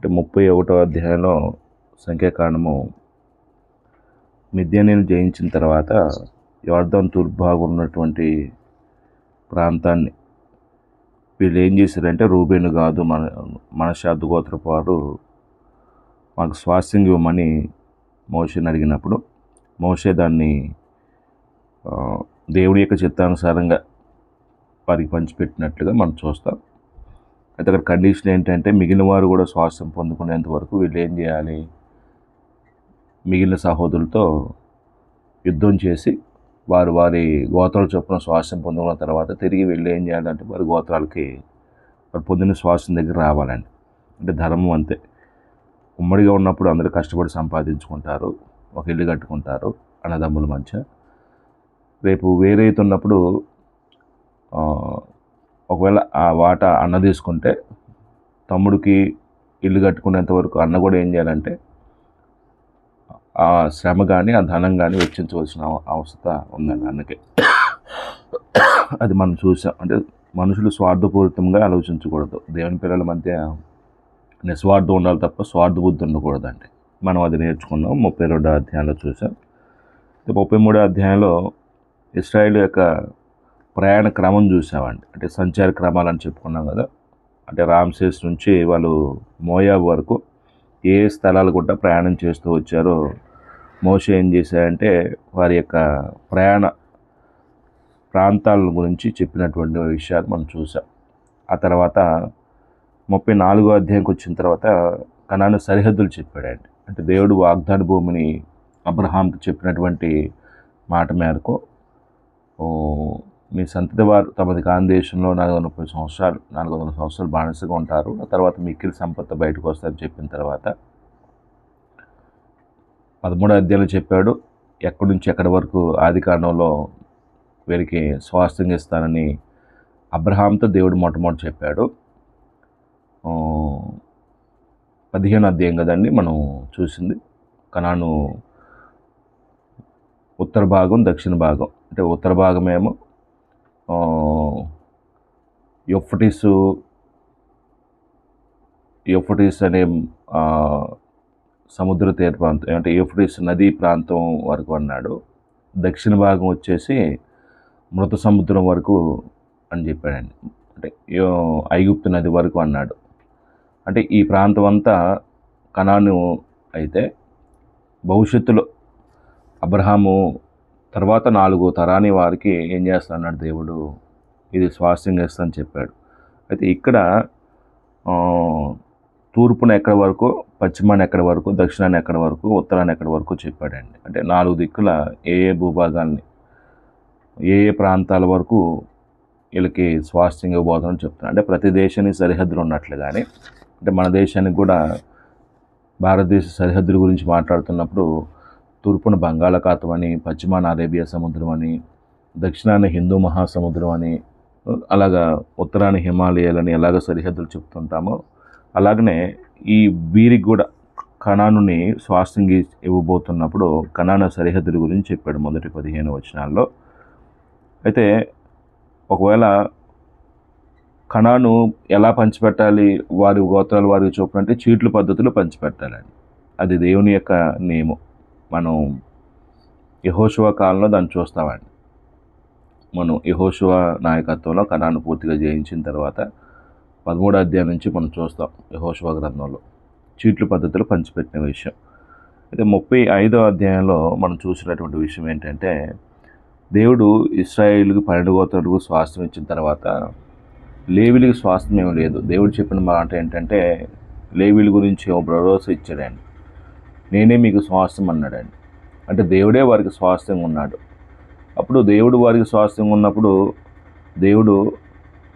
అంటే ముప్పై ఒకటో అధ్యాయంలో సంఖ్యాకాండము మిద్యానీలు జయించిన తర్వాత యోర్ధన్ తూర్భాగం ఉన్నటువంటి ప్రాంతాన్ని వీళ్ళు ఏం చేశారంటే రూబేను కాదు మన మనశాద్దు గోత్రపు వారు మాకు స్వాస్థ్యం ఇవ్వమని మోషేని అడిగినప్పుడు మోషే దాన్ని దేవుడి యొక్క చిత్తానుసారంగా వారికి పంచిపెట్టినట్లుగా మనం చూస్తాం. అయితే అక్కడ కండిషన్ ఏంటంటే మిగిలిన వారు కూడా స్వాస్థ్యం పొందుకునేంత వరకు వీళ్ళు ఏం చేయాలి? మిగిలిన సహోదరులతో యుద్ధం చేసి వారు వారి గోత్రాల చొప్పున స్వాస్థ్యం పొందుకున్న తర్వాత తిరిగి వీళ్ళు ఏం చేయాలంటే వారి గోత్రాలకి వారు పొందిన స్వాస్థ్యం దగ్గర రావాలండి. అంటే ధర్మం అంతే. ఉమ్మడిగా ఉన్నప్పుడు అందరూ కష్టపడి సంపాదించుకుంటారు ఒక ఇల్లు కట్టుకుంటారు అన్నదమ్ముల మధ్య. రేపు వేరైతున్నప్పుడు ఒకవేళ ఆ వాటా అన్న తీసుకుంటే తమ్ముడికి ఇల్లు కట్టుకునేంత వరకు అన్న కూడా ఏం చేయాలంటే ఆ శ్రమ కానీ ఆ ధనం కానీ వెచ్చించవలసిన అవస్థ ఉందండి అన్నకి. అది మనం చూసాం. అంటే మనుషులు స్వార్థపూరితంగా ఆలోచించకూడదు. దేవుని పిల్లల మధ్య నిస్వార్థం ఉండాలి తప్ప స్వార్థ బుద్ధి ఉండకూడదండి. మనం అది నేర్చుకున్నాం. ముప్పై రెండో అధ్యాయంలో చూసాం. ముప్పై మూడో అధ్యాయంలో ఇస్రాయిల్ యొక్క ప్రయాణ క్రమం చూసామండి. అంటే సంచార క్రమాలు అని చెప్పుకున్నాం కదా. అంటే రామ్సేస్ నుంచి వాళ్ళు మోయాబ్ వరకు ఏ స్థలాలు కూడా ప్రయాణం చేస్తూ వచ్చారో మోసే ఏం చేశాయంటే వారి యొక్క ప్రయాణ ప్రాంతాల గురించి చెప్పినటువంటి విషయాలు మనం చూసాం. ఆ తర్వాత ముప్పై నాలుగో అధ్యాయంకి వచ్చిన తర్వాత కనాను సరిహద్దులు చెప్పాడండి. అంటే దేవుడు వాగ్దాన భూమిని అబ్రహాంకి చెప్పినటువంటి మాట మేరకు మీ సంతతి వారు తమది కాని దేశంలో నాలుగు వందల ముప్పై సంవత్సరాలు నాలుగు వందల సంవత్సరాలు బానిసగా ఉంటారు. ఆ తర్వాత మిక్కిలి సంపత్తి బయటకు వస్తారని చెప్పిన తర్వాత పదమూడో అధ్యాయంలో చెప్పాడు ఎక్కడి నుంచి ఎక్కడి వరకు ఆది కాండంలో వీరికి స్వాస్థ్యం ఇస్తానని అబ్రహాంతో దేవుడు మొట్టమొదటి చెప్పాడు. పదిహేను అధ్యాయం కదండి మనం చూసింది. కనాను ఉత్తర భాగం దక్షిణ భాగం అంటే ఉత్తర భాగమేమో ఆ, యూఫ్రటీసు అనే సముద్ర తీర ప్రాంతం అంటే యూఫ్రటీస్ నదీ ప్రాంతం వరకు అన్నాడు. దక్షిణ భాగం వచ్చేసి మృత సముద్రం వరకు అని చెప్పాడండి. అంటే ఐగుప్తు నది వరకు అన్నాడు. అంటే ఈ ప్రాంతం అంతా కనాను అయితే భవిష్యత్తులో అబ్రహాము తర్వాత నాలుగు తరాని వారికి ఏం చేస్తానన్నాడు దేవుడు? ఇది స్వాస్థ్యంగా చేస్తానని చెప్పాడు. అయితే ఇక్కడ తూర్పున ఎక్కడి వరకు పశ్చిమాన ఎక్కడి వరకు దక్షిణాన్ని ఎక్కడి వరకు ఉత్తరాన్ని ఎక్కడి వరకు చెప్పాడండి. అంటే నాలుగు దిక్కుల ఏ ఏ భూభాగాల్ని ఏ ఏ ప్రాంతాల వరకు వీళ్ళకి స్వాస్థ్యంగా ఇవ్వబోతుందని చెప్తున్నాను అంటే ప్రతి దేశానికి సరిహద్దులు ఉన్నట్లుగానే అంటే మన దేశానికి కూడా భారతదేశ సరిహద్దుల గురించి మాట్లాడుతున్నప్పుడు తూర్పున బంగాళాఖాతం అని పశ్చిమాన అరేబియా సముద్రం అని దక్షిణాన హిందూ మహాసముద్రం అని అలాగా ఉత్తరాన హిమాలయాలని ఎలాగ సరిహద్దులు చెప్తుంటామో అలాగనే ఈ వీరికి కూడా కణానుని స్వాస్థ్యంగా ఇవ్వబోతున్నప్పుడు కణాన సరిహద్దుల గురించి చెప్పాడు మొదటి పదిహేను వచనాల్లో. అయితే ఒకవేళ కణాను ఎలా పంచిపెట్టాలి వారి గోత్రాలు వారికి చొప్పున చీట్లు పద్ధతిలో పంచిపెట్టాలని అది దేవుని యొక్క నియమం. మనం యహోశివ కాలంలో దాన్ని చూస్తామండి. మనం యహోశివ నాయకత్వంలో కణాను పూర్తిగా జయించిన తర్వాత పదమూడో అధ్యాయం నుంచి మనం చూస్తాం యహోశివ గ్రంథంలో చీట్లు పద్ధతిలో పంచిపెట్టిన విషయం. అయితే ముప్పై ఐదో అధ్యాయంలో మనం చూసినటువంటి విషయం ఏంటంటే దేవుడు ఇస్రాయేల్కి పన్నెండు గోత్రులకు స్వాస్థ్యం ఇచ్చిన తర్వాత లేవిలికి స్వాస్థ్యం ఏమి లేదు. దేవుడు చెప్పిన మాట ఏంటంటే లేవిల గురించి ఓ భరోసా ఇచ్చాడండి. నేనే మీకు స్వాస్థ్యం అన్నాడండి. అంటే దేవుడే వారికి స్వాస్థ్యంగా ఉన్నాడు. అప్పుడు దేవుడు వారికి స్వాస్థ్యంగా ఉన్నప్పుడు దేవుడు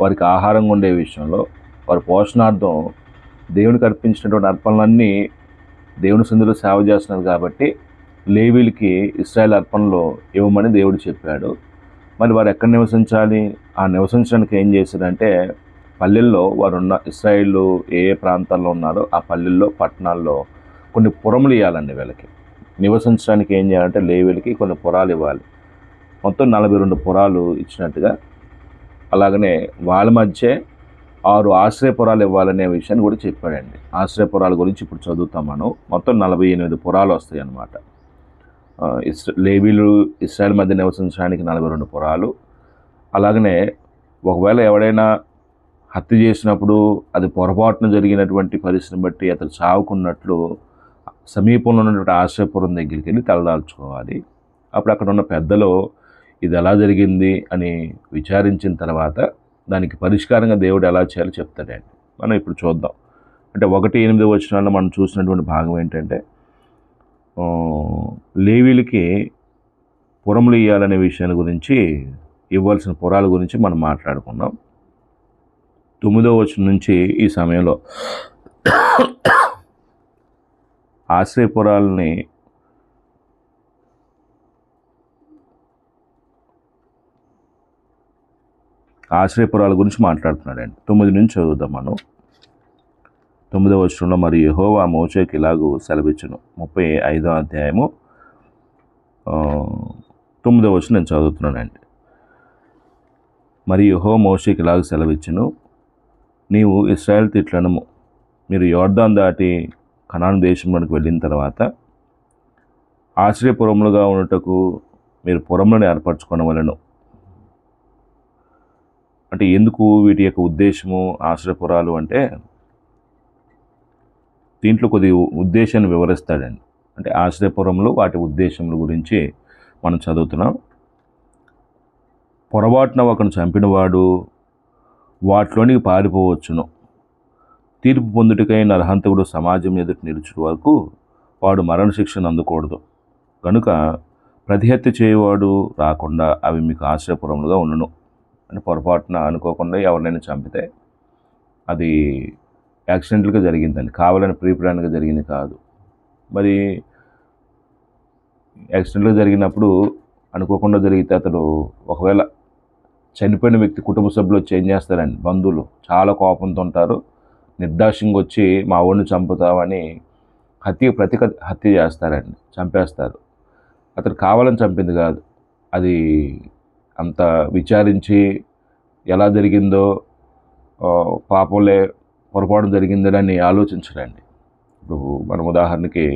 వారికి ఆహారంగా ఉండే విషయంలో వారి పోషణార్థం దేవునికి అర్పించినటువంటి అర్పణలన్నీ దేవుని సందులో సేవ చేస్తున్నారు కాబట్టి లేవీలకి ఇస్రాయల్ అర్పణలో ఇవ్వమని దేవుడు చెప్పాడు. మరి వారు ఎక్కడ నివసించాలి? ఆ నివసించడానికి ఏం చేశారంటే పల్లెల్లో వారు ఉన్న ఇస్రాయిల్ ఏ ఏ ప్రాంతాల్లో ఉన్నారో ఆ పల్లెల్లో పట్టణాల్లో కొన్ని పురములు ఇవ్వాలండి వీళ్ళకి. నివసించడానికి ఏం చేయాలంటే లేవీలకి కొన్ని పొరాలు ఇవ్వాలి. మొత్తం నలభై రెండు పొరాలు ఇచ్చినట్టుగా అలాగనే వాళ్ళ మధ్య ఆరు ఆశ్రయపురాలు ఇవ్వాలనే విషయాన్ని కూడా చెప్పాడండి. ఆశ్రయపురాల గురించి ఇప్పుడు చదువుతాం మనం. మొత్తం నలభై ఎనిమిది పురాలు వస్తాయి అన్నమాట ఇస్ లేవీలు ఇస్రాయల్ మధ్య నివసించడానికి నలభై రెండు పురాలు. అలాగనే ఒకవేళ ఎవడైనా హత్య చేసినప్పుడు అది పొరపాటున జరిగినటువంటి పరిస్థితిని బట్టి అతను చావుకున్నట్లు సమీపంలో ఉన్నటువంటి ఆశ్రయపురం దగ్గరికి వెళ్ళి తలదాల్చుకోవాలి అప్పుడు అక్కడ ఉన్న పెద్దలు ఇది ఎలా జరిగింది? అని విచారించిన తర్వాత దానికి పరిష్కారంగా దేవుడు ఎలా చేయాలో చెప్తాడండి. మనం ఇప్పుడు చూద్దాం. అంటే ఒకటి ఎనిమిది వచ్చినాల్లో మనం చూసినటువంటి భాగం ఏంటంటే లేవీలకి పురములు ఇవ్వాలనే విషయాన్ని గురించి ఇవ్వాల్సిన పురాల గురించి మనం మాట్లాడుకున్నాం. తొమ్మిదో వచ్చిన నుంచి ఈ సమయంలో ఆశ్రయపురాలని ఆశ్రయపురాల గురించి మాట్లాడుతున్నాడండి. తొమ్మిది నుంచి చదువుదాం మనం. తొమ్మిదవ వచనంలో మరి యహోవా మోచేకి ఇలాగూ సెలవిచ్చును. ముప్పై ఐదో అధ్యాయము తొమ్మిదవ వచనం నేను చదువుతున్నానండి. మరి యహో మోషేకి ఇలాగ సెలవిచ్చును. నీవు ఇస్రాయల్ తిట్లనము మీరు యోర్దాన్ దాటి కనాను దేశంలోనికి వెళ్ళిన తర్వాత ఆశ్రయపురములుగా ఉన్నటకు మీరు పురములను ఏర్పరచుకొనవలను అంటే ఎందుకు వీటి యొక్క ఉద్దేశము ఆశ్రయపురాలు అంటే దీంట్లో కొద్ది ఉద్దేశాన్ని వివరిస్తాడండి. అంటే ఆశ్రయపురంలో వాటి ఉద్దేశముల గురించి మనం చదువుతున్నాం. పొరపాటున ఒకను చంపినవాడు వాటిలోనికి పారిపోవచ్చును. తీర్పు పొందుటకై నరహంతకుడు సమాజం ఎదుట నిలుచుట వరకు వాడు మరణశిక్షను అందకూడదు. కనుక ప్రతిహత్య చేయవాడు రాకుండా అవి మీకు ఆశ్రయపురములుగా ఉండను అని పొరపాటున అనుకోకుండా ఎవరినైనా చంపితే అది యాక్సిడెంటల్గా జరిగిందండి. కావాలని ప్రీప్లాన్గా జరిగింది కాదు. మరి యాక్సిడెంట్గా జరిగినప్పుడు అనుకోకుండా జరిగితే అతడు ఒకవేళ చనిపోయిన వ్యక్తి కుటుంబ సభ్యులు చేంజ్ చేస్తారండి? బంధువులు చాలా కోపంతో ఉంటారు. నిర్దాక్ష్యంగా వచ్చి మా ఊరిని చంపుతామని హత్య ప్రతి హత్య చేస్తారండి చంపేస్తారు. అతడు కావాలని చంపింది కాదు. అది అంత విచారించి ఎలా జరిగిందో పాపంలే పొరపాటు జరిగిందని ఆలోచించడండి ఇప్పుడు మనం ఉదాహరణకి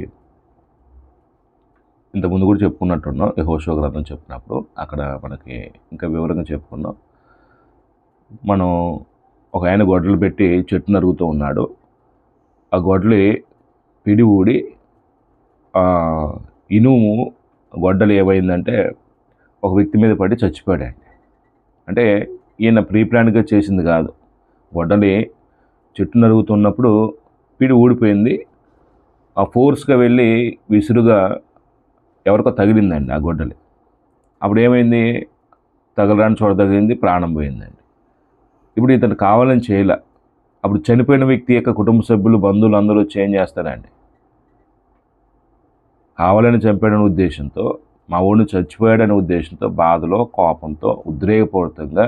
ఇంతకుముందు కూడా చెప్పుకున్నట్టున్నాం యహోషో గ్రంథం చెప్పినప్పుడు. అక్కడ మనకి ఇంకా వివరంగా చెప్పుకున్నాం. మనం ఒక ఆయన గొడ్డలు పెట్టి చెట్టు నరుగుతూ ఉన్నాడు. ఆ గొడ్డలి పిడి ఊడి ఇనుము గొడ్డలు ఏమైందంటే ఒక వ్యక్తి మీద పడి చచ్చిపోయాడండి. అంటే ఈయన ప్రీ ప్లాన్గా చేసింది కాదు. గొడ్డలి చెట్టు నరుగుతున్నప్పుడు పిడి ఊడిపోయింది. ఆ ఫోర్స్గా వెళ్ళి విసురుగా ఎవరికో తగిలిందండి ఆ గొడ్డలి. అప్పుడు ఏమైంది తగలరాని చోట తగిలింది ప్రాణం పోయిందండి. ఇప్పుడు ఇతను కావాలని చేయలే. అప్పుడు చనిపోయిన వ్యక్తి యొక్క కుటుంబ సభ్యులు బంధువులు అందరూ చేంజ్ చేస్తారండి? కావాలని చంపాడనే ఉద్దేశంతో మా ఊరిని చచ్చిపోయాడనే ఉద్దేశంతో బాధలో కోపంతో ఉద్రేకపూరితంగా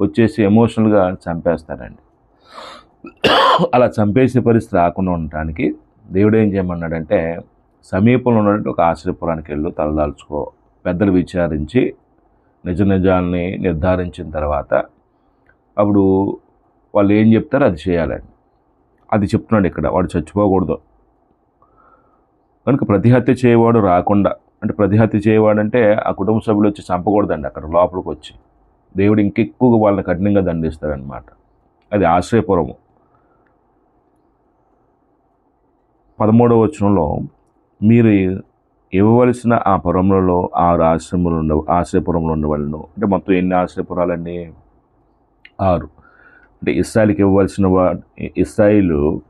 వచ్చేసి ఎమోషనల్గా చంపేస్తారండి. అలా చంపేసే పరిస్థితి రాకుండా ఉండటానికి దేవుడు ఏం చేయమన్నాడంటే సమీపంలో ఉన్నటువంటి ఒక ఆశ్రయపురానికి వెళ్ళు తలదాల్చుకో. పెద్దలు విచారించి నిజ నిజాల్ని నిర్ధారించిన తర్వాత అప్పుడు వాళ్ళు ఏం చెప్తారో అది చేయాలని అది చెప్తున్నాడు ఇక్కడ వాడు చచ్చిపోకూడదు. కనుక ప్రతిహత్య చేయవాడు రాకుండా అంటే ప్రతిహత్య చేయవాడంటే ఆ కుటుంబ సభ్యులు వచ్చి చంపకూడదండి అక్కడ లోపలికి వచ్చి. దేవుడు ఇంకెక్కువగా వాళ్ళని కఠినంగా దండిస్తాడనమాట అది ఆశ్రయపురము. పదమూడవ వచనంలో మీరు ఇవ్వవలసిన ఆ పురములలో ఆరు ఆశ్రమంలో ఉండ ఆశ్రయపురంలో ఉండవాళ్ళను అంటే మొత్తం ఎన్ని ఆశ్రయపురాలండి ఆరు. అంటే ఇస్రాయిల్కి ఇవ్వాల్సిన వా ఇస్రాయిల్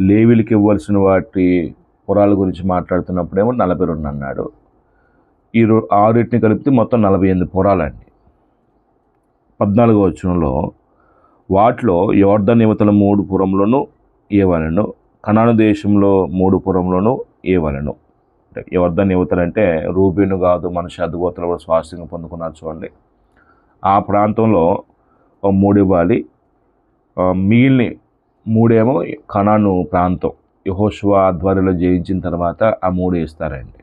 లేవీలకి ఇవ్వాల్సిన వాటి పొరాల గురించి మాట్లాడుతున్నప్పుడేమో నలభై రెండు అన్నాడు. ఈ ఆరుటిని కలిపితే మొత్తం నలభై ఎనిమిది పురాలండి. పద్నాలుగో వచనంలో వాటిలో యోర్ధన్ యువతల మూడు పురములను ఏవలను కనాను దేశంలో మూడు పురంలోనూ ఏవలను. అంటే యోర్ధన్ యువతలు అంటే రూబీను కాదు మనిషి అద్దుగోతలు కూడా స్వాస్థ్యంగా పొందుకున్నారు చూడండి. ఆ ప్రాంతంలో మూడు ఇవ్వాలి. మిగిలిన మూడేమో కనాను ప్రాంతం. యహోశివ ఆధ్వర్యంలో జయించిన తర్వాత ఆ మూడు ఇస్తారండి.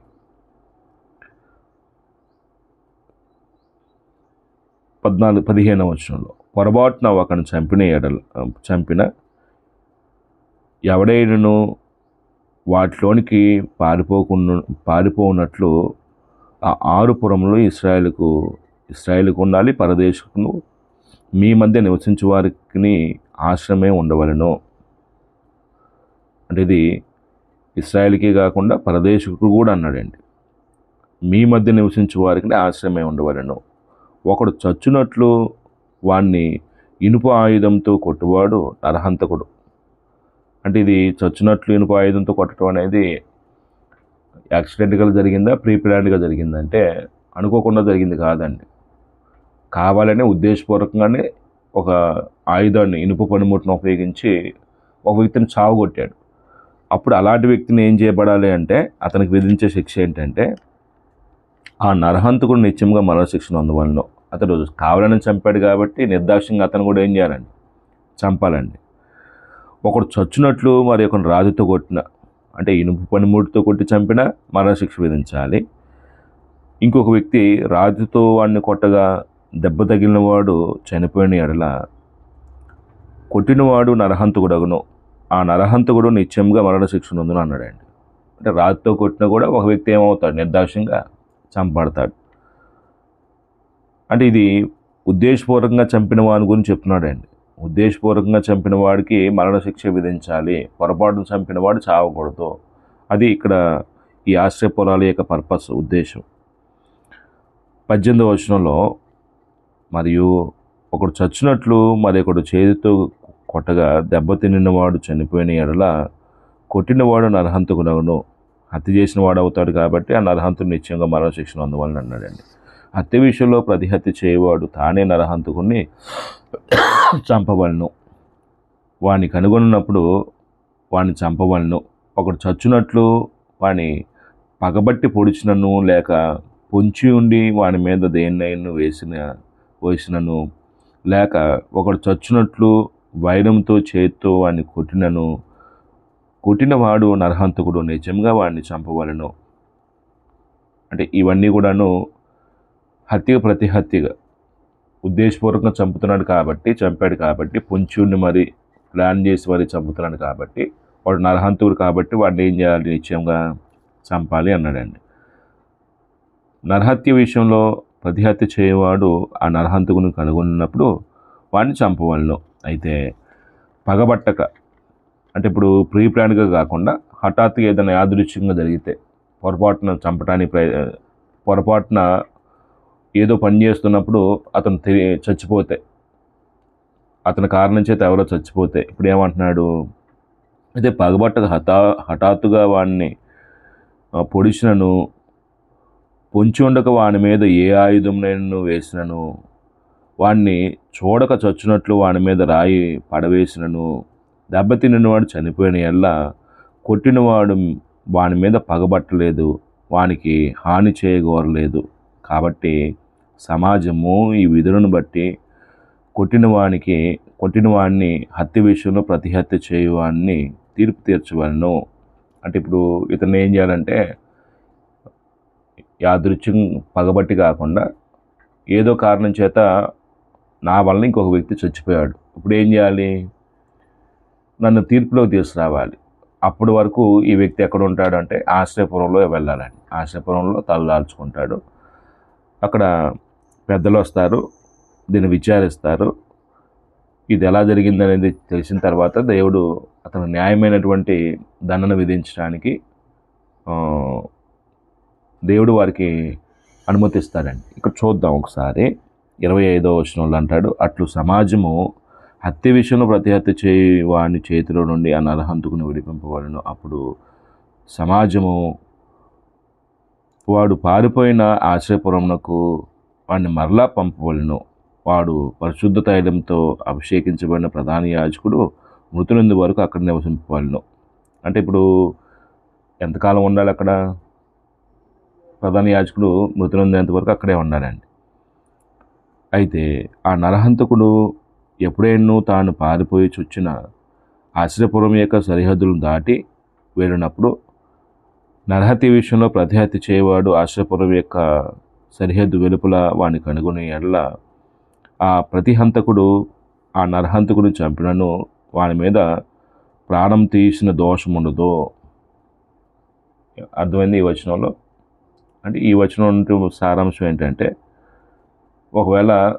పద్నాలుగు పదిహేనవ వచనంలో పొరపాటున ఒకను చంపిన ఎడల చంపిన ఎవడైనను వాటిలోనికి పారిపోకుండా పారిపోనట్లు ఆ ఆరు పురంలో ఇస్రాయేల్కు ఇస్రాయేల్కు ఉండాలి పరదేశకును మీ మధ్య నివసించే వారికి ఆశ్రమే ఉండవలను. అంటే ఇది ఇస్రాయల్కే కాకుండా పరదేశకు కూడా అన్నాడండి. మీ మధ్య నివసించే వారికి ఆశ్రమే ఉండవలను. ఒకడు చచ్చునట్లు వాణ్ణి ఇనుప ఆయుధంతో కొట్టువాడు నరహంతకుడు. అంటే ఇది చచ్చినట్లు ఇనుప ఆయుధంతో కొట్టడం అనేది యాక్సిడెంట్గా జరిగిందా ప్రీ జరిగిందంటే అనుకోకుండా జరిగింది కాదండి. కావాలనే ఉద్దేశపూర్వకంగానే ఒక ఆయుధాన్ని ఇనుప పనిముట్టును ఉపయోగించి ఒక వ్యక్తిని చావు కొట్టాడు అప్పుడు అలాంటి వ్యక్తిని ఏం చేయబడాలి అంటే అతనికి విధించే శిక్ష ఏంటంటే ఆ నరహంతకుడు నిత్యంగా మరణశిక్షను అందువలన అతడు కావాలని చంపాడు కాబట్టి నిర్దాక్ష్యంగా అతను కూడా ఏం చేయాలండి? చంపాలండి. ఒకడు చచ్చినట్లు మరి ఒక రాజుతో కొట్టిన అంటే ఇనుపు పనిముడితో కొట్టి చంపిన మరణశిక్ష విధించాలి. ఇంకొక వ్యక్తి రాజుతో వాడిని కొట్టగా దెబ్బ తగిలినవాడు చనిపోయిన ఎడల కొట్టినవాడు నరహంతకుడగును. ఆ నరహంతకుడు నిత్యంగా మరణశిక్ష నందును అన్నాడండి. అంటే రాతితో కొట్టినా కూడా ఒక వ్యక్తి ఏమవుతాడు? నిర్దాక్ష్యంగా చంపబడతాడు. అంటే ఇది ఉద్దేశపూర్వకంగా చంపిన వాని గురించి చెప్తున్నాడండి. ఉద్దేశపూర్వకంగా చంపిన వాడికి మరణశిక్ష విధించాలి. పొరపాటును చంపిన వాడు చావకూడదు. అది ఇక్కడ ఈ ఆశ్రయ పొలాల యొక్క పర్పస్ ఉద్దేశం. పద్దెనిమిదవ వచనంలో మరియు ఒకడు చచ్చినట్లు మరి ఒకడు చేతితో కొట్టగా దెబ్బతిన్నవాడు చనిపోయిన ఎడల కొట్టినవాడు నరహంతకునగును హత్య చేసిన వాడు అవుతాడు కాబట్టి ఆ నరహంతుడు నిశ్చయంగా మరణశిక్షణ అందువలన అన్నాడండి. హత్య విషయంలో ప్రతిహత్య చేయవాడు తానే నరహంతకుని చంపవలను. వాని కనుగొన్నప్పుడు వాణ్ణి చంపవలను. ఒకడు చచ్చునట్లు వాని పగబట్టి పొడిచినను లేక పొంచి ఉండి వాని మీద దేన్నైనా వేసిన పోసినను లేక ఒకడు చచ్చినట్లు వైరంతో చేత్తో వాడిని కొట్టినను కొట్టినవాడు నరహంతకుడు నిజంగా వాడిని చంపవలను. అంటే ఇవన్నీ కూడాను హత్య ప్రతి హత్యగా ఉద్దేశపూర్వకంగా చంపుతున్నాడు కాబట్టి చంపాడు కాబట్టి పుంచుడిని మరి ప్లాన్ చేసి మరి చంపుతున్నాడు కాబట్టి వాడు నరహంతుడు కాబట్టి వాడిని ఏం చేయాలి? నిశ్చయంగా చంపాలి అన్నాడండి. నరహత్య విషయంలో ప్రతిహత్య చేయవాడు ఆ నరహంతకును కనుగొన్నప్పుడు వాడిని చంపవలను. అయితే పగబట్టక అంటే ఇప్పుడు ప్రీ ప్లాన్గా కాకుండా హఠాత్తుగా ఏదైనా యాదృచ్ఛ్యంగా జరిగితే పొరపాటున చంపడానికి ప్రయ పొరపాటున ఏదో పని చేస్తున్నప్పుడు అతను తె చచ్చిపోతే అతని కారణం చేత ఎవరో చచ్చిపోతే ఇప్పుడు ఏమంటున్నాడు? అయితే పగబట్టక హఠా హఠాత్తుగా వాడిని పొడిచినను పొంచి ఉండక వాని మీద ఏ ఆయుధం నేను వేసినను? వాణ్ణి చూడక చచ్చినట్లు వాని మీద రాయి పడవేసినను? దెబ్బతిన్నవాడు చనిపోయిన ఎల్లా కొట్టినవాడు వాని మీద పగబట్టలేదు వానికి హాని చేయగోరలేదు. కాబట్టి సమాజము ఈ విధులను బట్టి కొట్టిన వానికి కొట్టిన వాడిని హత్య విషయంలో ప్రతిహత్య చేయవాడిని తీర్పు తీర్చవలను. అంటే ఇప్పుడు ఇతను ఏం చేయాలంటే యాదృచ్ఛ్యం పగబట్టి కాకుండా ఏదో కారణం చేత నా వల్ల ఇంకొక వ్యక్తి చచ్చిపోయాడు. ఇప్పుడు ఏం చేయాలి? నన్ను తీర్పులోకి తీసుకురావాలి. అప్పటి వరకు ఈ వ్యక్తి ఎక్కడ ఉంటాడు అంటే ఆశ్రయపురంలో వెళ్ళాలండి ఆశ్రయపురంలో తలదాల్చుకుంటాడు. అక్కడ పెద్దలు వస్తారు దీన్ని విచారిస్తారు. ఇది ఎలా జరిగిందనేది తెలిసిన తర్వాత దేవుడు అతను న్యాయమైనటువంటి దండన విధించడానికి దేవుడు వారికి అనుమతిస్తాడండి. ఇక్కడ చూద్దాం ఒకసారి. ఇరవై ఐదో వచనంలో అంటాడు అట్లు సమాజము హత్య విషయంలో ప్రతిహత్య చేయి వాడిని చేతిలో నుండి ఆ నరహంతుకుని విడిపింపవలను అప్పుడు సమాజము వాడు పారిపోయిన ఆశ్రయపురమునకు వాడిని మరలా పంపవలను వాడు పరిశుద్ధ తైలంతో అభిషేకించబడిన ప్రధాన యాజకుడు మృతులందు వరకు అక్కడ నివసింపవలను అంటే ఇప్పుడు ఎంతకాలం ఉండాలి అక్కడ? ప్రధాన యాజకుడు మృతులందేంత వరకు అక్కడే ఉండాలండి. అయితే ఆ నరహంతకుడు ఎప్పుడైనా తాను పారిపోయి చొచ్చిన ఆశ్రయపురం యొక్క సరిహద్దులను దాటి వెళ్ళినప్పుడు నరహతి విషయంలో ప్రతిహత్య చేయవాడు ఆశ్రయపురం యొక్క సరిహద్దు వెలుపల వాడిని కనుగొనే ఎడల ఆ ప్రతిహంతకుడు ఆ నరహంతకుడిని చంపినను వాని మీద ప్రాణం తీసిన దోషం ఉండదు అర్థమైంది ఈ వచనంలో? అంటే ఈ వచనం సారాంశం ఏంటంటే ఒకవేళ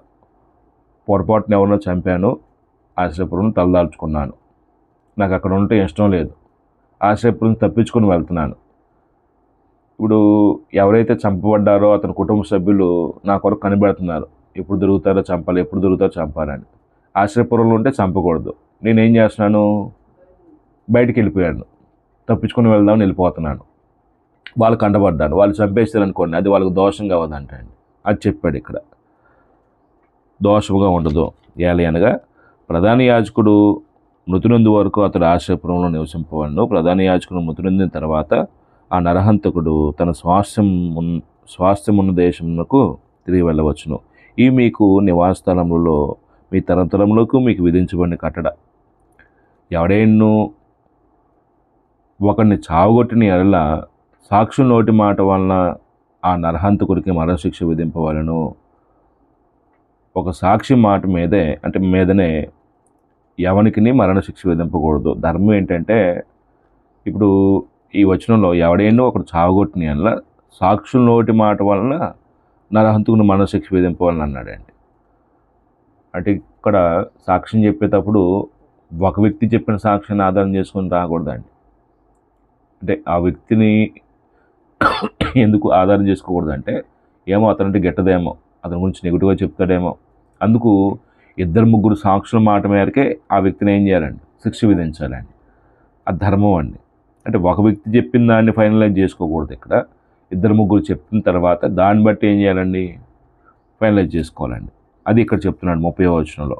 పొరపాటున ఎవరినో చంపాను ఆశ్రయపురం తలదాల్చుకున్నాను. నాకు అక్కడ ఉంటే ఇష్టం లేదు. ఆశ్రయపురం తప్పించుకొని వెళ్తున్నాను. ఇప్పుడు ఎవరైతే చంపబడ్డారో అతని కుటుంబ సభ్యులు నా కొరకు కనిపెడుతున్నారు. ఎప్పుడు దొరుకుతారో చంపాలి ఎప్పుడు దొరుకుతారో చంపాలని ఆశ్రయపురంలో ఉంటే చంపకూడదు. నేనేం చేస్తున్నాను? బయటికి వెళ్ళిపోయాను. తప్పించుకొని వెళ్దామని వెళ్ళిపోతున్నాను. వాళ్ళు కంటపడ్డాను వాళ్ళు చంపేస్తారు అనుకోండి అది వాళ్ళకి దోషం అవదంటండి అది చెప్పాడు ఇక్కడ. దోషముగా ఉండదు. ఏలి అనగా ప్రధాన యాజకుడు మృతునందు వరకు అతడు ఆశ్రయపురంలో నివసింపవలను ప్రధాన యాజకుడు మృతునందిన తర్వాత ఆ నరహంతకుడు తన స్వాస్థ్యం ఉన్ స్వాస్థ్యమున్న దేశమునకు తిరిగి వెళ్ళవచ్చును. ఈ మీకు నివాస మీ తరంతరములకు మీకు విధించబడిన కట్టడ. ఎవడైను ఒకరిని చావగొట్టిన ఎడల సాక్షుల నోటి మాట వలన ఆ నరహంతకుడికి మరణశిక్ష విధింపవలను. ఒక సాక్షి మాట మీదే అంటే మీదనే ఎవనికి మరణశిక్ష విధింపకూడదు. ధర్మం ఏంటంటే ఇప్పుడు ఈ వచనంలో ఎవడైనా ఒకడు చావగొట్టిన ఎడల సాక్షుల నోటి మాట వలన నరహంతకుని మరణశిక్ష విధింపవాలని అన్నాడండి. అంటే ఇక్కడ సాక్ష్యం చెప్పేటప్పుడు ఒక వ్యక్తి చెప్పిన సాక్ష్యాన్ని ఆధారం చేసుకొని రాకూడదండి. అంటే ఆ వ్యక్తిని ఎందుకు ఆధారం చేసుకోకూడదంటే ఏమో అతనంటే గెట్టదేమో అతని గురించి నెగిటివ్గా చెప్తాడేమో. అందుకు ఇద్దరు ముగ్గురు సాక్షుల మాట మేరకే ఆ వ్యక్తిని ఏం చేయాలండి? శిక్ష విధించాలండి. ఆ ధర్మం అండి. అంటే ఒక వ్యక్తి చెప్పిన దాన్ని ఫైనలైజ్ చేసుకోకూడదు ఇక్కడ. ఇద్దరు ముగ్గురు చెప్పిన తర్వాత దాన్ని బట్టి ఏం చేయాలండి? ఫైనలైజ్ చేసుకోవాలండి. అది ఇక్కడ చెప్తున్నాడు ముప్పై వచనంలో.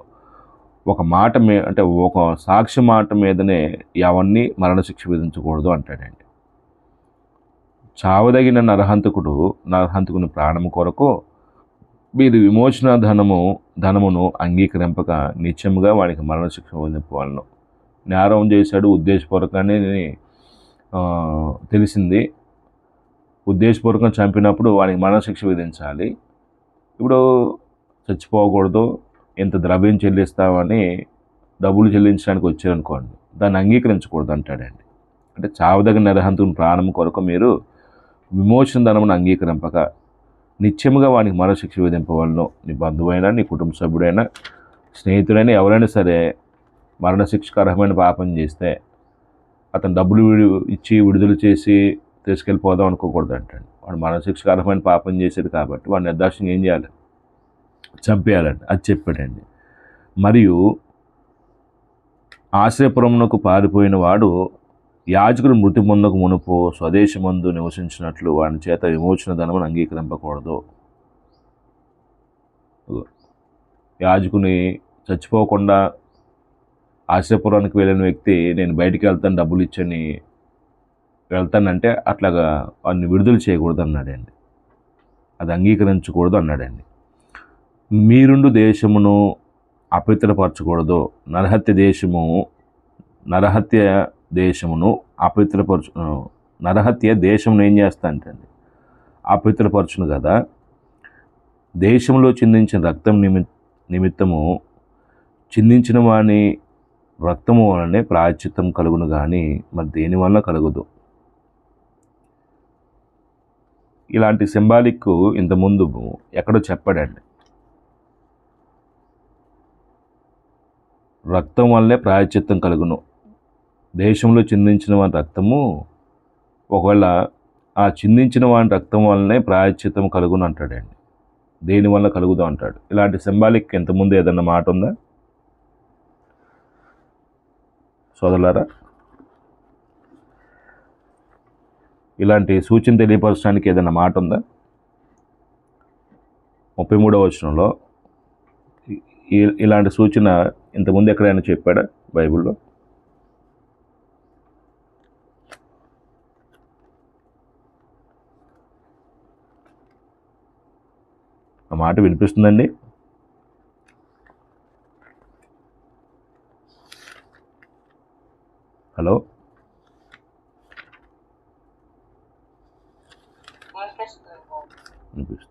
ఒక మాట మీ అంటే ఒక సాక్షి మాట మీదనే ఎవరిని మరణశిక్ష విధించకూడదు అంటాడండి. చావదగిన నరహంతకుడు నరహంతకుని ప్రాణము కొరకు మీరు విమోచన ధనము ధనమును అంగీకరింపక నిత్యముగా వాడికి మరణశిక్ష వదిలిపోవాలను. నేరం చేశాడు ఉద్దేశపూర్వకాన్ని తెలిసింది. ఉద్దేశపూర్వకంగా చంపినప్పుడు వాడికి మరణశిక్ష విధించాలి. ఇప్పుడు చచ్చిపోకూడదు ఇంత ద్రవ్యం చెల్లిస్తామని డబ్బులు చెల్లించడానికి వచ్చారనుకోండి దాన్ని అంగీకరించకూడదు అంటాడండి. అంటే చావదగిన నరహంతుని ప్రాణం కొరకు మీరు విమోచన ధనమును అంగీకరింపక నిత్యముగా వానికి మరణశిక్ష విధింపవలను. నీ బంధువైనా నీ కుటుంబ సభ్యుడైనా స్నేహితుడైనా ఎవరైనా సరే మరణశిక్షకు అర్హమైన పాపం చేస్తే అతను డబ్బులు ఇచ్చి విడుదల చేసి తీసుకెళ్ళిపోదాం అనుకోకూడదు అంటాడు వాడు మరణశిక్షకు అర్హమైన పాపం చేశాడు కాబట్టి వాడు నిర్దాక్షిణ్యం ఏం చేయాలి? చంపేయాలండి. అది చెప్పాడండి. మరియు ఆశ్రయపురమునకు పారిపోయిన వాడు యాజకుడు మృతి పొందక మునుపు స్వదేశమందు నివసించినట్లు వాని చేత విమోచన ధనమును అంగీకరింపకూడదు. యాజకుని చచ్చిపోకుండా ఆశ్రయపురానికి వెళ్ళిన వ్యక్తి నేను బయటికి వెళ్తాను డబ్బులు ఇచ్చని వెళ్తానంటే అట్లాగా వాడిని విడుదల చేయకూడదు అన్నాడండి. అది అంగీకరించకూడదు అన్నాడండి. మీరుండు దేశమును అపవిత్రపరచకూడదు. నరహత్య దేశము నరహత్య దేశమును అపవిత్రపరచు నరహత్య దేశమును ఏం చేస్తా అంటండి అపవిత్రపరచును కదా. దేశంలో చిందించిన రక్తం నిమి నిమిత్తము చిందించిన వాని రక్తము వలనే ప్రాయశ్చిత్తం కలుగును కానీ మరి దేని వలన కలుగుదు? ఇలాంటి సింబాలిక్ ఇంతకుముందు ఎక్కడో చెప్పాడండి. రక్తం వల్లే ప్రాయశ్చిత్తం కలుగును. దేశంలో చిందించిన వాని రక్తము ఒకవేళ ఆ చిందించిన వాని రక్తం వల్లనే ప్రాయశ్చితం కలుగును అంటాడండి. దేని వల్ల కలుగుదు అంటాడు. ఇలాంటి సింబాలిక్ ఇంతకుముందు ఏదన్నా మాట ఉందా? సోదరులారా ఇలాంటి సూచన తెలియపరచడానికి ఏదైనా మాట ఉందా? ముప్పై మూడవ వచనంలో ఇలాంటి సూచన ఇంతకుముందు ఎక్కడైనా చెప్పాడా బైబిల్లో? మాట వినిపిస్తుందండి? హలో? వినిపిస్తుంది.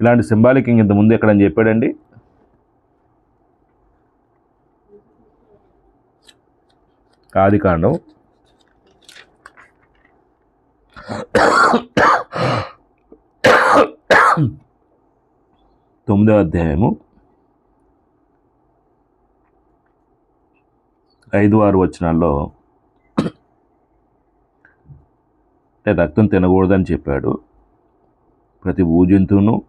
ఇలాంటి సింబాలిక్ ఇంత ముందు ఎక్కడ అని చెప్పాడండి? ఆది కాండం తొమ్మిదో అధ్యాయము ఐదు ఆరు వచనాల్లో అంటే రక్తం తినకూడదని చెప్పాడు. ప్రతి భూజంతువును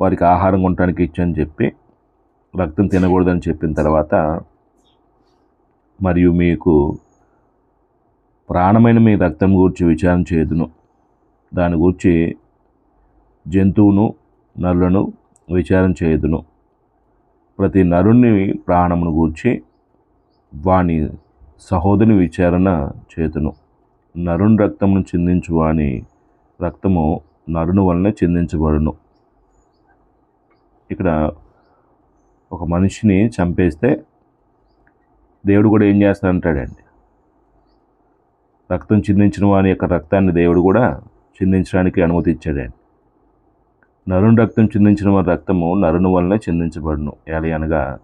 వారికి ఆహారం కొనడానికి ఇచ్చని చెప్పి రక్తం తినకూడదని చెప్పిన తర్వాత మరియు మీకు ప్రాణమైన మీ రక్తం గూర్చి విచారణ చేయదును. దాని గూర్చి జంతువును నరులను విచారణ చేయదును. ప్రతి నరుని ప్రాణమును గూర్చి వాని సహోదరుని విచారణ చేతును నరుని రక్తమును చిందించు వాని రక్తము నరుని వలన చిందించబడును. ఇక్కడ ఒక మనిషిని చంపేస్తే దేవుడు కూడా ఏం చేస్తాడంటాడండి? రక్తం చిందించిన వాని యొక్క రక్తాన్ని దేవుడు కూడా చిందించడానికి అనుమతి ఇచ్చాడండి నరుని రక్తం చిందించిన వారి రక్తము నరుని వల్లనే చిందించబడును. ఎలా అనగా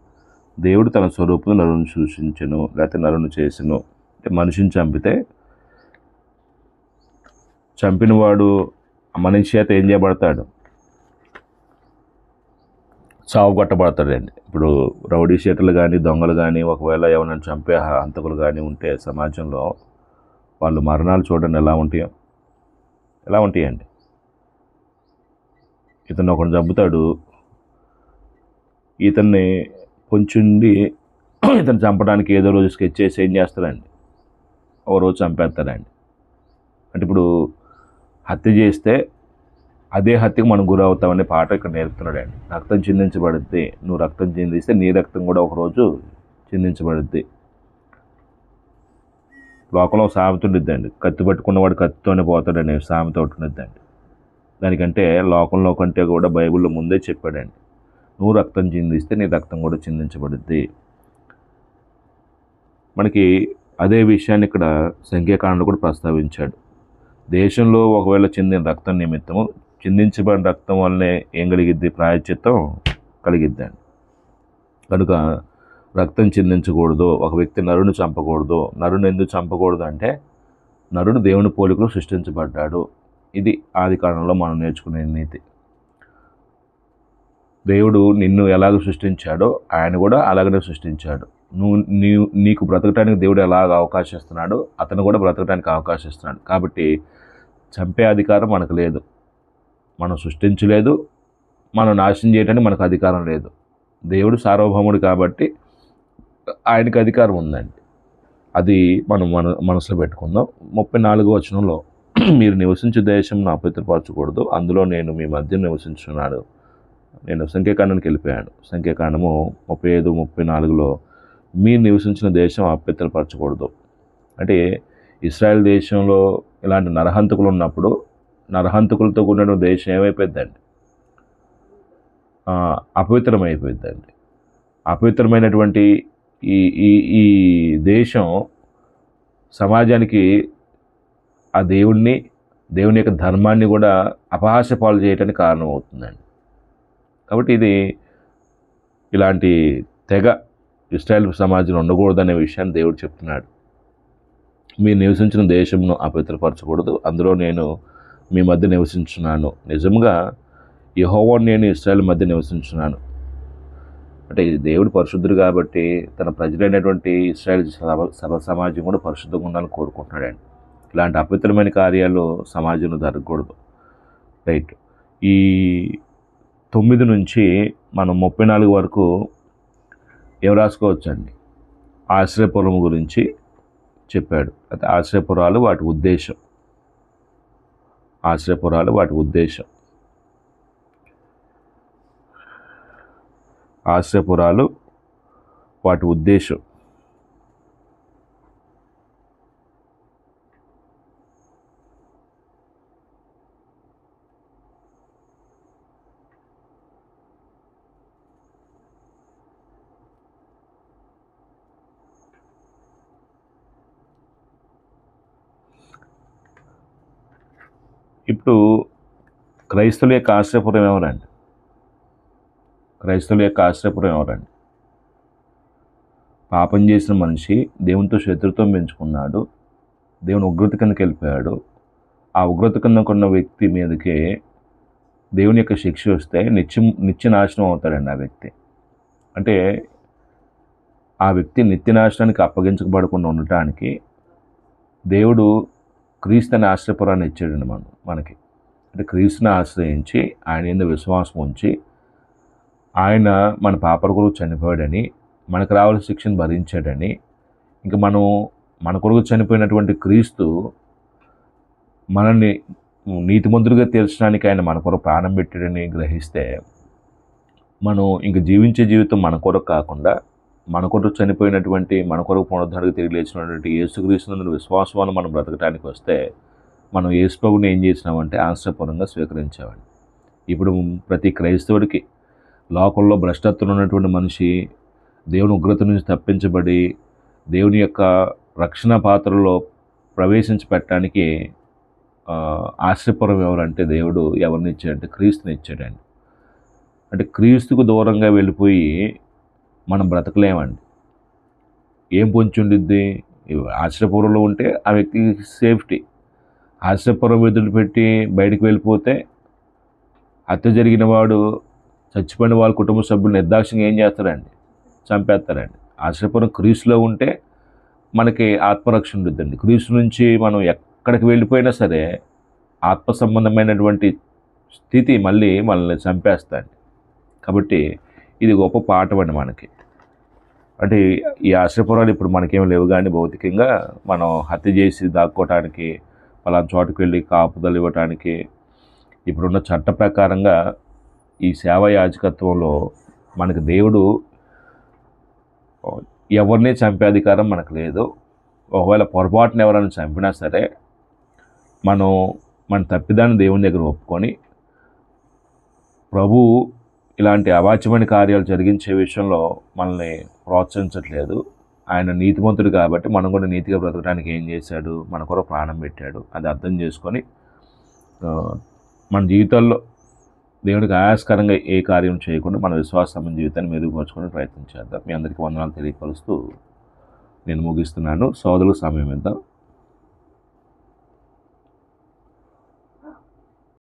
దేవుడు తన స్వరూపం నరుని సూచించను లేకపోతే నరుని చేసను. మనిషిని చంపితే చంపినవాడు మనిషి చేత ఏం చేయబడతాడు? చావుగొట్టబడతాడండి ఇప్పుడు రౌడీ షీటర్లు కానీ దొంగలు కానీ ఒకవేళ ఎవరైనా చంపే హంతకులు కానీ ఉంటే సమాజంలో వాళ్ళు మరణాలు చూడండి ఎలా ఉంటాయో? ఎలా ఉంటాయండి? ఇతను ఒకడు చంపుతాడు. ఇతన్ని పొంచుండి ఇతను చంపడానికి ఏదో రోజు స్కెచ్ చేసి ఏం చేస్తారండి ఓ రోజు చంపేస్తారండి అంటే ఇప్పుడు హత్య చేస్తే అదే హత్యకు మనం గురవుతామనే పాట ఇక్కడ నేర్పుతున్నాడండి. రక్తం చిందించబడుద్ది నువ్వు రక్తం చిందిస్తే నీ రక్తం కూడా ఒకరోజు చిందించబడుద్ది. లోకంలో సామెత ఉండిద్దండి కత్తి పట్టుకున్నవాడు కత్తితోనే పోతాడనే సామెత ఒకటి దానికంటే లోకంలో కంటే కూడా బైబిల్లో ముందే చెప్పాడండి. నువ్వు రక్తం చిందిస్తే నీ రక్తం కూడా చిందించబడుద్ది. మనకి అదే విషయాన్ని ఇక్కడ సంఖ్యాకాండంలో కూడా ప్రస్తావించాడు. దేశంలో ఒకవేళ చెందిన రక్తం నిమిత్తము చిందించబడిన రక్తం వల్లనే ఏం కలిగిద్ది? ప్రాయశ్చిత్తం కలిగిద్దండి. కనుక రక్తం చిందించకూడదు ఒక వ్యక్తి నరుని చంపకూడదు. నరుని ఎందుకు చంపకూడదు అంటే నరుడు దేవుని పోలికలు సృష్టించబడ్డాడు. ఇది ఆది కాలంలో మనం నేర్చుకునే నీతి. దేవుడు నిన్ను ఎలాగ సృష్టించాడో ఆయన కూడా అలాగనే సృష్టించాడు. నువ్వు నీ నీకు బ్రతకటానికి దేవుడు ఎలాగ అవకాశం ఇస్తున్నాడో అతను కూడా బ్రతకటానికి అవకాశం ఇస్తున్నాడు. కాబట్టి చంపే అధికారం మనకు లేదు. మనం సృష్టించలేదు. మనం నాశనం చేయడానికి మనకు అధికారం లేదు. దేవుడు సార్వభౌముడు కాబట్టి ఆయనకి అధికారం ఉందండి. అది మనం మన మనసులో పెట్టుకుందాం. ముప్పై నాలుగు వచనంలో మీరు నివసించే దేశం నా అపవిత్రపరచకూడదు అందులో నేను మీ మధ్య నివసించున్నాను. నేను సంఖ్యాకాండానికి వెళ్ళిపోయాను. సంఖ్యాకాండము ముప్పై ఐదు ముప్పై నాలుగులో మీరు నివసించిన దేశం అపవిత్రపరచకూడదు అంటే ఇస్రాయల్ దేశంలో ఇలాంటి నరహంతకులు ఉన్నప్పుడు నరహంతకులతో కూడిన దేశం ఏమైపోద్దండి అపవిత్రమైపోయిందండి అపవిత్రమైనటువంటి ఈ ఈ ఈ దేశం సమాజానికి ఆ దేవుణ్ణి దేవుని యొక్క ధర్మాన్ని కూడా అపహాస్య పాలు చేయడానికి కారణం అవుతుందండి కాబట్టి ఇది ఇలాంటి తెగ ఇస్రాయల్ సమాజంలో ఉండకూడదనే విషయాన్ని దేవుడు చెప్తున్నాడు. మీరు నివసించిన దేశంను అపవిత్రపరచకూడదు. అందులో నేను మీ మధ్య నివసించున్నాను. నిజంగా యహోవా నేను ఇస్రాయల్ మధ్య నివసించున్నాను. అంటే దేవుడు పరిశుద్ధుడు కాబట్టి తన ప్రజలైనటువంటి ఇస్రాయల్ సభ సభ సమాజం కూడా పరిశుద్ధంగా ఉండాలని కోరుకుంటున్నాడండి. ఇలాంటి అపవిత్రమైన కార్యాలు సమాజంలో జరగకూడదు. రైట్. ఈ తొమ్మిది నుంచి మనం ముప్పై నాలుగు వరకు ఏం రాసుకోవచ్చండి? ఆశ్రయపురం గురించి చెప్పాడు. అయితే ఆశ్రయపురాలు వాటి ఉద్దేశం. ఆశ్రయపురాలు వాటి ఉద్దేశం. ఆశ్రయపురాలు వాటి ఉద్దేశం. చుట్టూ క్రైస్తవుల యొక్క ఆశ్రయపురం ఎవరండి? క్రైస్తవుల యొక్క ఆశ్రయపురం ఎవరండి? పాపం చేసిన మనిషి దేవునితో శత్రుత్వం పెంచుకున్నాడు. దేవుని ఉగ్రత కిందకి వెళ్ళిపోయాడు. ఆ ఉగ్రత కింద కొన్న వ్యక్తి మీదకే దేవుని యొక్క శిక్ష వస్తే నిత్యం నిత్య నాశనం అవుతాడండి ఆ వ్యక్తి. అంటే ఆ వ్యక్తి నిత్య నాశనానికి అప్పగించబడకుండా ఉండటానికి దేవుడు క్రీస్తుని ఆశ్రయపురాన్ని ఇచ్చాడండి మనం మనకి. అంటే క్రీస్తుని ఆశ్రయించి ఆయన మీద విశ్వాసం ఉంచి ఆయన మన పాపల కొరకు చనిపోయాడని మనకు రావాల్సిన శిక్షను భరించాడని ఇంకా మనం మన కొరకు చనిపోయినటువంటి క్రీస్తు మనల్ని నీతిమంతుడిగా తీర్చడానికి ఆయన మన కొరకు ప్రాణం పెట్టాడని గ్రహిస్తే మనం ఇంక జీవించే జీవితం మన కొరకు కాకుండా మన కొరకు చనిపోయినటువంటి మన కొరకు పునరుద్ధరణకు తిరిగి లేచినటువంటి యేసుక్రీస్తునందు విశ్వాసాన్ని మనం బ్రతకటానికి వస్తే మనం ఏసుప్రభుని ఏం చేసినామంటే ఆశ్రయపూర్వంగా స్వీకరించామండి. ఇప్పుడు ప్రతి క్రైస్తవుడికి లోకంలో భ్రష్టత్వం ఉన్నటువంటి మనిషి దేవుని ఉగ్రత నుంచి తప్పించబడి దేవుని యొక్క రక్షణ పాత్రలో ప్రవేశించి పెట్టడానికి ఆశ్రయపురం ఎవరంటే దేవుడు ఎవరిని ఇచ్చాడంటే క్రీస్తుని ఇచ్చాడండి. అంటే క్రీస్తుకు దూరంగా వెళ్ళిపోయి మనం బ్రతకలేమండి. ఏం పొంచి ఉండిద్ది ఆశ్రయపురంలో ఉంటే ఆ వ్యక్తికి సేఫ్టీ. ఆశ్రయపురం వదిలిపెట్టి బయటికి వెళ్ళిపోతే హత్య జరిగిన వాడు చచ్చిపోయిన వాళ్ళ కుటుంబ సభ్యులు నిర్దాక్షిణ్యంగా ఏం చేస్తారండి? చంపేస్తారండి. ఆశ్రయపురం క్రీస్లో ఉంటే మనకి ఆత్మరక్షణ ఉంటుందండి క్రీస్ నుంచి మనం ఎక్కడికి వెళ్ళిపోయినా సరే ఆత్మ సంబంధమైనటువంటి స్థితి మళ్ళీ మనల్ని చంపేస్తాండి కాబట్టి ఇది గొప్ప పాఠం అండి మనకి. అంటే ఈ ఆశ్రయపురాలు ఇప్పుడు మనకేం లేవు కానీ భౌతికంగా మనం హత్య చేసి దాక్కోవటానికి పలానా చోటుకు వెళ్ళి కాపుదలు ఇవ్వటానికి ఇప్పుడున్న చట్ట ప్రకారంగా ఈ సేవా యాజకత్వంలో మనకి దేవుడు ఎవరిని చంపే అధికారం మనకు లేదు. ఒకవేళ పొరపాటున ఎవరైనా చంపినా సరే మనం మన తప్పిదాన్ని దేవుని దగ్గర ఒప్పుకొని ప్రభు ఇలాంటి అవాచ్యమైన కార్యాలు జరిగించే విషయంలో మనల్ని ప్రోత్సహించట్లేదు. ఆయన నీతిమంతుడు కాబట్టి మనం కూడా నీతిగా బ్రతకడానికి ఏం చేశాడు? మన కొరకు ప్రాణం పెట్టాడు. అది అర్థం చేసుకొని మన జీవితాల్లో దేవుడికి ఆయాస్కరంగా ఏ కార్యం చేయకుండా మన విశ్వాసం జీవితాన్ని మెరుగుపరచుకునే ప్రయత్నం చేద్దాం. మీ అందరికీ వందనాలు తెలియపరుస్తూ నేను ముగిస్తున్నాను. సోదరుల సమయం ఇద్దాం.